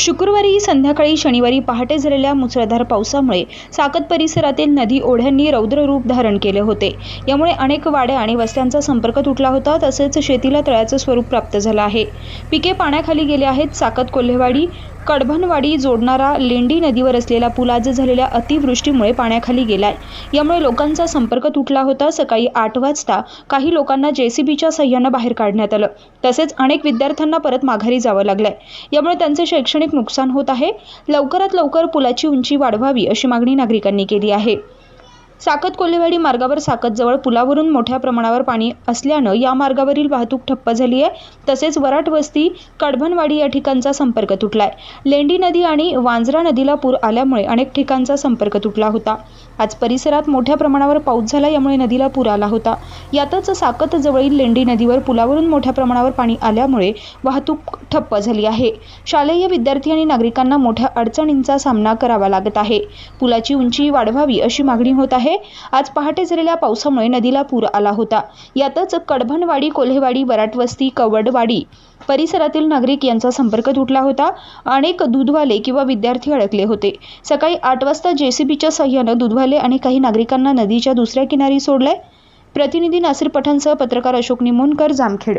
शुक्रवारी संध्याकाळी शनिवारी पहाटे झालेल्या मुसळधार पावसामुळे साकत परिसरातील नदी ओढ्यांनी रौद्र रूप धारण केले होते. यामुळे अनेक वाड्या आणि वस्त्यांचा संपर्क तुटला होता तसेच शेतीला तळ्याचं स्वरूप प्राप्त झालं आहे. पिके पाण्याखाली गेले आहेत. साकत कोल्हेवाडी कडभनवाडी जोडणारा लेंडी नदीवर असलेला पूल आज झालेल्या अतिवृष्टीमुळे पाण्याखाली गेलाय. यामुळे लोकांचा संपर्क तुटला होता. सकाळी आठ वाजता काही लोकांना जेसीबीच्या सहाय्यानं बाहेर काढण्यात आलं. तसेच अनेक विद्यार्थ्यांना परत माघारी जावं लागलंय. यामुळे त्यांचे शैक्षणिक नुकसान होत आहे. लवकरात लवकर पुलाची उंची वाढवावी अशी मागणी नागरिकांनी केली आहे. साकत कोल्हेवाडी मार्गावर साकतजवळ पुलावरून मोठ्या प्रमाणावर पाणी असल्यानं या मार्गावरील वाहतूक ठप्प झाली आहे. तसेच वराट वस्ती कडभनवाडी या ठिकाणचा संपर्क तुटलाय. लेंडी नदी आणि वांजरा नदीला पूर आल्यामुळे अनेक ठिकाणचा संपर्क तुटला होता. आज परिसरात मोठ्या प्रमाणावर पाऊस झाला यामुळे नदीला पूर आला होता. यातच साकत जवळील लेंडी नदीवर पुलावरून मोठ्या प्रमाणावर पाणी आल्यामुळे वाहतूक ठप्प झाली आहे. शालेय विद्यार्थी आणि नागरिकांना मोठ्या अडचणींचा सामना करावा लागत आहे. पुलाची उंची वाढवावी अशी मागणी होत आहे. आज पहाटे झालेल्या पावसामुळे नदीला पूर आला होता. यातच कडभनवाडी कोल्हेवाडी वराटवस्ती कवडवाडी परिसरातील नागरिक यांचा संपर्क तुटला होता. अनेक दूधवाले किंवा विद्यार्थी अडकले होते. सकाळी आठ वाजता जेसीबीच्या सहाय्यानं दूधवाले आणि काही नागरिकांना नदीच्या दुसऱ्या किनारी सोडलंय. प्रतिनिधी नासिर पठाणसह पत्रकार अशोक निमोणकर जामखेड.